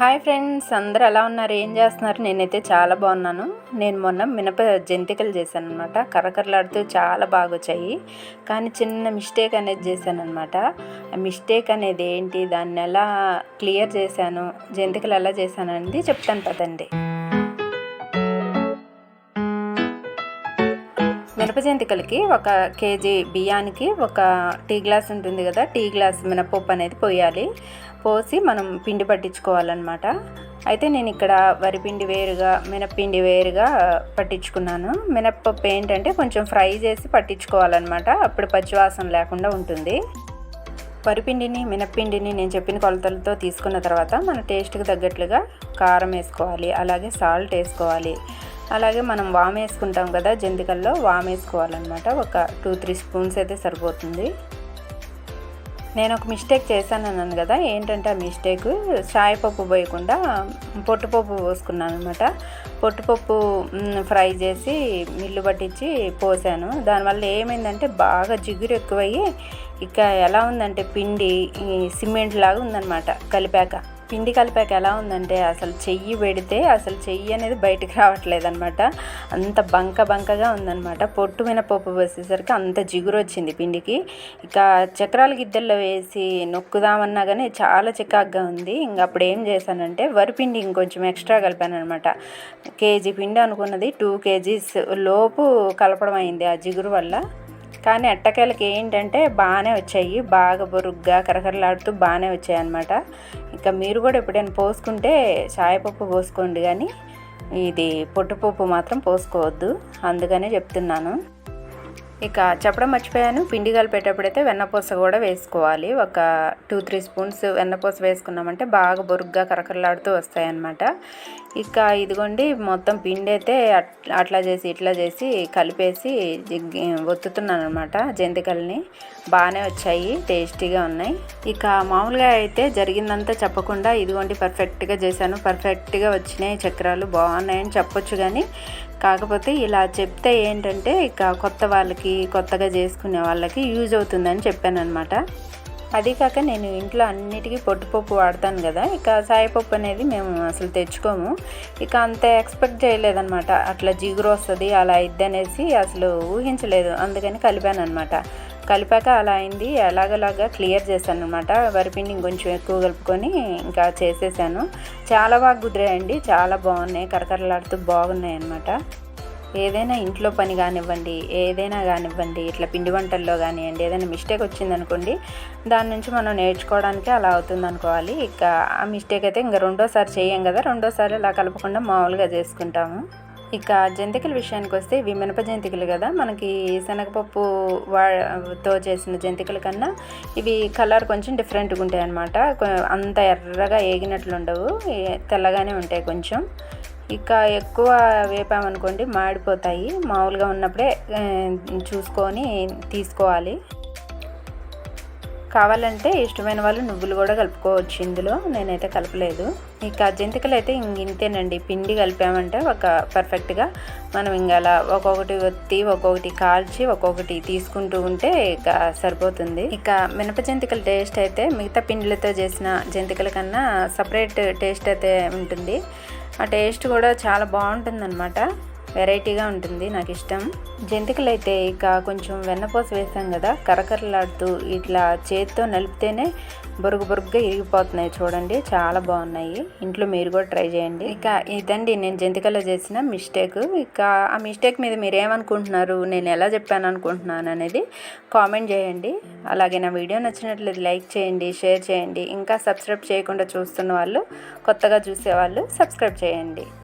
Hi friends అందరు ఎలా ఉన్నారు? ఏం చేస్తున్నారు? నేనైతే చాలా బాగున్నాను. నేను మొన్న మినప జంతికలు చేశాను అనమాట కరకరలాడుతూ చాలా బాగా వచ్చాయి కానీ చిన్న మిస్టేక్ అనేది చేశాను అనమాట ఆ మిస్టేక్ అనేది ఏంటి? దాన్ని ఎలా క్లియర్ చేశాను? జంతికలు ఎలా చేశాను అనేది చెప్తాను పదండి. జంతికలకి ఒక కేజీ బియ్యానికి ఒక టీ గ్లాస్ ఉంటుంది కదా టీ గ్లాస్ మినపప్పు అనేది పోయాలి. పోసి మనం పిండి పట్టించుకోవాలన్నమాట. అయితే నేను ఇక్కడ వరిపిండి వేరుగా మినప్పిండి వేరుగా పట్టించుకున్నాను. మినప్పప్పు ఏంటంటే కొంచెం ఫ్రై చేసి పట్టించుకోవాలన్నమాట. అప్పుడు పచ్చివాసన లేకుండా ఉంటుంది. వరిపిండిని మినప్పిండిని నేను చెప్పిన కొలతలతో తీసుకున్న తర్వాత మన టేస్ట్కి తగ్గట్లుగా కారం వేసుకోవాలి. అలాగే సాల్ట్ వేసుకోవాలి. అలాగే మనం వామ్ వేసుకుంటాం కదా జంతికల్లో వామ్ వేసుకోవాలన్నమాట. ఒక టూ త్రీ స్పూన్స్ అయితే సరిపోతుంది. నేను ఒక మిస్టేక్ చేశాను అన్నాను కదా ఏంటంటే ఆ మిస్టేక్? పప్పు పోయకుండా పొట్టుపప్పు పోసుకున్నాను అనమాట పొట్టుపప్పు ఫ్రై చేసి మిల్లు పట్టించి పోసాను. దానివల్ల ఏమైందంటే బాగా జిగురు ఎక్కువయ్యి ఇక ఎలా ఉందంటే పిండి సిమెంట్ లాగా ఉందన్నమాట కలిపాక. పిండి కలిపాక ఎలా ఉందంటే అసలు చెయ్యి పెడితే అసలు చెయ్యి అనేది బయటకు రావట్లేదు అనమాట అంత బంక బంకగా ఉందన్నమాట. పొట్టు మినపప్పు వేసేసరికి అంత జిగురు వచ్చింది పిండికి. ఇక చక్రాల గిద్దెల్లో వేసి నొక్కుదామన్నా కానీ చాలా చికాగ్గా ఉంది. ఇంక అప్పుడు ఏం చేశానంటే వరిపిండి ఇంకొంచెం ఎక్స్ట్రా కలిపాను అనమాట కేజీ పిండి అనుకున్నది టూ కేజీస్ లోపు కలపడం అయింది ఆ జిగురు వల్ల. కానీ అట్టకాయలకి ఏంటంటే బాగానే వచ్చాయి. బాగా బొరుగ్గా కరకరలాడుతూ బాగానే వచ్చాయి అనమాట ఇంకా మీరు కూడా ఎప్పుడైనా పోసుకుంటే చాయపప్పు పోసుకోండి కానీ ఇది పొట్టుపప్పు మాత్రం పోసుకోవద్దు. అందుకనే చెప్తున్నాను. ఇక చెప్పడం మర్చిపోయాను. పిండి కలిపేటప్పుడైతే వెన్నపూస కూడా వేసుకోవాలి. ఒక టూ త్రీ స్పూన్స్ వెన్నపూస వేసుకున్నామంటే బాగా బొరుగ్గా కరకరలాడుతూ వస్తాయన్నమాట. ఇక ఇదిగోండి మొత్తం పిండి అయితే అట్లా చేసి ఇట్లా చేసి కలిపేసి ఒత్తుతున్నాను అనమాట జంతికల్ని. బాగానే వచ్చాయి టేస్టీగా ఉన్నాయి. ఇక మామూలుగా అయితే జరిగిందంతా చెప్పకుండా ఇదిగోండి పర్ఫెక్ట్గా చేశాను. పర్ఫెక్ట్గా వచ్చినాయి చక్రాలు. బాగున్నాయని చెప్పొచ్చు కానీ కాకపోతే ఇలా చెప్తే ఏంటంటే ఇక కొత్త వాళ్ళకి కొత్తగా చేసుకునే వాళ్ళకి యూజ్ అవుతుందని చెప్పాను అనమాట అది కాక నేను ఇంట్లో అన్నిటికీ పొట్టుపప్పు వాడతాను కదా ఇక సాయిపప్పు అనేది మేము అసలు తెచ్చుకోము. ఇక అంత ఎక్స్పెక్ట్ చేయలేదన్నమాట. అట్లా జిగురు వస్తుంది అలా ఇద్ది అనేసి అసలు ఊహించలేదు. అందుకని కలిపాను అనమాట కలిపాక అలా అయింది. ఎలాగలాగా క్లియర్ చేశాను అనమాట వరిపిండి ఇంకొంచెం ఎక్కువ కలుపుకొని ఇంకా చేసేసాను. చాలా బాగా కుదిరాయండి. చాలా బాగున్నాయి. కరకరలాడుతూ బాగున్నాయి అనమాట ఏదైనా ఇంట్లో పని కానివ్వండి ఏదైనా కానివ్వండి ఇట్లా పిండి వంటల్లో కానివ్వండి ఏదైనా మిస్టేక్ వచ్చిందనుకోండి దాని నుంచి మనం నేర్చుకోవడానికి అలా అవుతుంది అనుకోవాలి ఇక ఆ మిస్టేక్ అయితే ఇంకా రెండోసారి చేయం కదా. రెండోసారి అలా కలపకుండా మామూలుగా చేసుకుంటాము. ఇక జంతికల విషయానికి వస్తే ఇవి మినప జంతికలు కదా. మనకి శనగపప్పు వాతో చేసిన జంతికల కన్నా ఇవి కలర్ కొంచెం డిఫరెంట్గా ఉంటాయి అన్నమాట. అంత ఎర్రగా ఏగినట్లు ఉండవు. తెల్లగానే ఉంటాయి కొంచెం. ఇక ఎక్కువ వేపామనుకోండి మాడిపోతాయి. మామూలుగా ఉన్నప్పుడే చూసుకొని తీసుకోవాలి. కావాలంటే ఇష్టమైన వాళ్ళు నువ్వులు కూడా కలుపుకోవచ్చు ఇందులో. నేనైతే కలపలేదు. ఈ జంతికలు అయితే ఇంతేనండి. పిండి కలిపామంటే ఒక పర్ఫెక్ట్గా మనం ఇంకా అలా ఒక్కొక్కటి ఒత్తి ఒక్కొక్కటి కాల్చి ఒక్కొక్కటి తీసుకుంటూ ఉంటే ఇక సరిపోతుంది. ఇక మినప జంతికల టేస్ట్ అయితే మిగతా పిండిలతో చేసిన జంతికల కన్నా సపరేట్ టేస్ట్ అయితే ఉంటుంది. ఆ టేస్ట్ కూడా చాలా బాగుంటుందన్నమాట. వెరైటీగా ఉంటుంది నాకు ఇష్టం జంతికలు అయితే ఇక కొంచెం వెన్నపోస వేసాం కదా కరకరలాడుతూ ఇట్లా చేతితో నలిపితేనే బొరుగు బొరుగుగా ఇరిగిపోతున్నాయి చూడండి చాలా బాగున్నాయి. ఇంట్లో మీరు కూడా ట్రై చేయండి. ఇక ఇదండి నేను జంతికలో చేసిన మిస్టేక్. ఇక ఆ మిస్టేక్ మీద మీరు ఏమనుకుంటున్నారు నేను ఎలా చెప్పాను అనుకుంటున్నాను అనేది కామెంట్ చేయండి. అలాగే నా వీడియో నచ్చినట్లయితే లైక్ చేయండి షేర్ చేయండి. ఇంకా సబ్స్క్రైబ్ చేయకుండా చూస్తున్న వాళ్ళు కొత్తగా చూసేవాళ్ళు సబ్స్క్రైబ్ చేయండి.